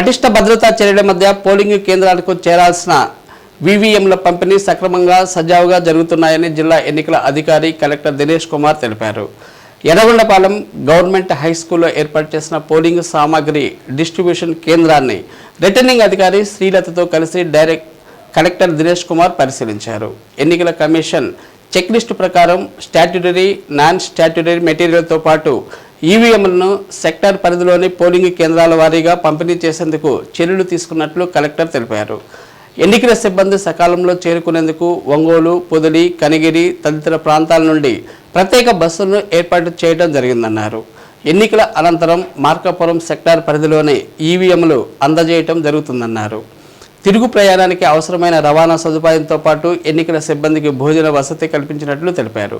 పటిష్ట భద్రతా చర్యల మధ్య పోలింగ్ కేంద్రాలకు చేరాల్సిన వీవీఎంల పంపిణీ సక్రమంగా సజావుగా జరుగుతున్నాయని జిల్లా ఎన్నికల అధికారి కలెక్టర్ దినేష్ కుమార్ తెలిపారు. ఎర్రగొండపాలెం గవర్నమెంట్ హై స్కూల్లో ఏర్పాటు చేసిన పోలింగ్ సామాగ్రి డిస్ట్రిబ్యూషన్ కేంద్రాన్ని రిటర్నింగ్ అధికారి శ్రీలతతో కలిసి డైరెక్ట్ కలెక్టర్ దినేష్ కుమార్ పరిశీలించారు. ఎన్నికల కమిషన్ చెక్లిస్టు ప్రకారం స్టాట్యుటరీ నాన్ స్టాట్యుటరీ మెటీరియల్తో పాటు ఈవీఎంలను సెక్టార్ పరిధిలోని పోలింగ్ కేంద్రాల వారీగా పంపిణీ చేసేందుకు చర్యలు తీసుకున్నట్లు కలెక్టర్ తెలిపారు. ఎన్నికల సిబ్బంది సకాలంలో చేరుకునేందుకు ఒంగోలు పొదిలి కనిగిరి తదితర ప్రాంతాల నుండి ప్రత్యేక బస్సులను ఏర్పాటు చేయడం జరిగిందన్నారు. ఎన్నికల అనంతరం మార్కాపురం సెక్టార్ పరిధిలోని ఈవీఎంలు అందజేయటం జరుగుతుందన్నారు. తిరుగు ప్రయాణానికి అవసరమైన రవాణా సదుపాయంతో పాటు ఎన్నికల సిబ్బందికి భోజన వసతి కల్పించినట్లు తెలిపారు.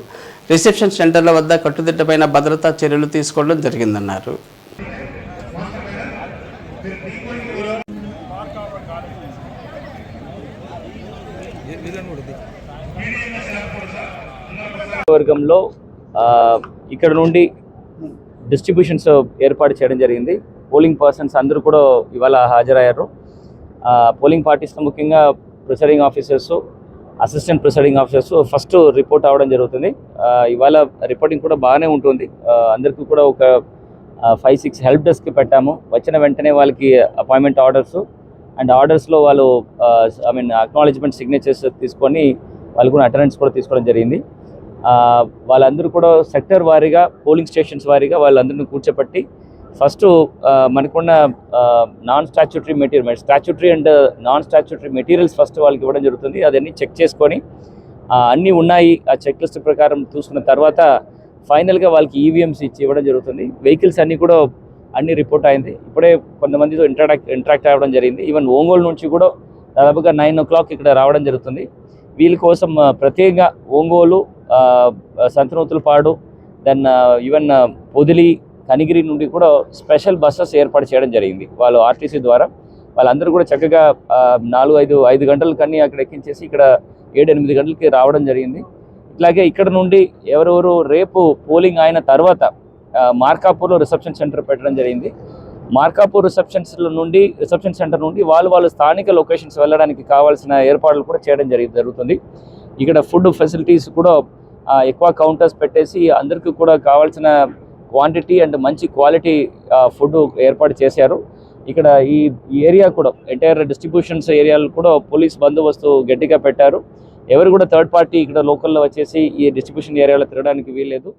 రిసెప్షన్ సెంటర్ల వద్ద కట్టుదిట్టమైన భద్రతా చర్యలు తీసుకోవడం జరిగిందన్నారు. వర్గంలో ఇక్కడ నుండి డిస్ట్రిబ్యూషన్స్ ఏర్పాటు చేయడం జరిగింది. పోలింగ్ పర్సన్స్ అందరూ కూడా ఇవాళ హాజరయ్యారు. పోలింగ్ పార్టీస్లో ముఖ్యంగా presiding officers assistant presiding officers first report అవ్వడం జరుగుతుంది. ఇవాళ రిపోర్టింగ్ కూడా బాగానే ఉంటుంది. అందరికీ కూడా ఒక ఫైవ్ సిక్స్ హెల్ప్ డెస్క్ పెట్టాము. వచ్చిన వెంటనే వాళ్ళకి అపాయింట్మెంట్ ఆర్డర్స్ అండ్ ఆర్డర్స్లో వాళ్ళు ఐ మీన్ అక్నాలజ్మెంట్ సిగ్నేచర్స్ తీసుకొని వాళ్ళు కూడా అటెండెన్స్ కూడా తీసుకోవడం జరిగింది. వాళ్ళందరూ కూడా సెక్టర్ వారీగా పోలింగ్ స్టేషన్స్ వారీగా వాళ్ళందరినీ కూర్చోబెట్టి ఫస్ట్ మనకున్న non statutory material statutory and non statutory materials first వాళ్ళకి ఇవ్వడం జరుగుతుంది. అదన్నీ చెక్ చేసుకొని అన్నీ ఉన్నాయి. ఆ చెక్ లిస్ట్ ప్రకారం చూసుకున్న తర్వాత ఫైనల్గా వాళ్ళకి ఈవీఎంస్ ఇచ్చి ఇవ్వడం జరుగుతుంది. వెహికల్స్ అన్నీ కూడా అన్ని రిపోర్ట్ అయింది. ఇప్పుడే కొంతమందితో ఇంటరాక్ట్ ఇంటరాక్ట్ అవ్వడం జరిగింది. ఈవెన్ ఒంగోలు నుంచి కూడా దాదాపుగా నైన్ ఓ క్లాక్ ఇక్కడ రావడం జరుగుతుంది. వీళ్ళ కోసం ప్రత్యేకంగా ఒంగోలు సంతనూతులపాడు దెన్ ఈవెన్ పొదిలి కనిగిరి నుండి కూడా స్పెషల్ బస్సెస్ ఏర్పాటు చేయడం జరిగింది. వాళ్ళు ఆర్టీసీ ద్వారా వాళ్ళందరూ కూడా చక్కగా నాలుగు ఐదు ఐదు గంటల కన్నీ అక్కడ ఎక్కించేసి ఇక్కడ ఏడు ఎనిమిది గంటలకి రావడం జరిగింది. ఇట్లాగే ఇక్కడ నుండి ఎవరెవరు రేపు పోలింగ్ అయిన తర్వాత మార్కాపూర్లో రిసెప్షన్ సెంటర్ పెట్టడం జరిగింది. మార్కాపూర్ రిసెప్షన్స్ నుండి రిసెప్షన్ సెంటర్ నుండి వాళ్ళు వాళ్ళు స్థానిక లొకేషన్స్ వెళ్ళడానికి కావాల్సిన ఏర్పాట్లు కూడా చేయడం జరిగి జరుగుతుంది. ఇక్కడ ఫుడ్ ఫెసిలిటీస్ కూడా ఎక్కువ కౌంటర్స్ పెట్టేసి అందరికీ కూడా కావాల్సిన క్వాంటిటీ అండ్ మంచి క్వాలిటీ ఫుడ్ ఏర్పాటు చేశారు. ఇక్కడ ఈ ఏరియా కూడా ఎంటైర్ డిస్ట్రిబ్యూషన్స్ ఏరియాలు కూడా పోలీస్ బందోబస్తు గట్టిగా పెట్టారు. ఎవరు కూడా థర్డ్ పార్టీ ఇక్కడ లోకల్లో వచ్చేసి ఈ డిస్ట్రిబ్యూషన్ ఏరియాలో తిరగడానికి వీల్లేదు.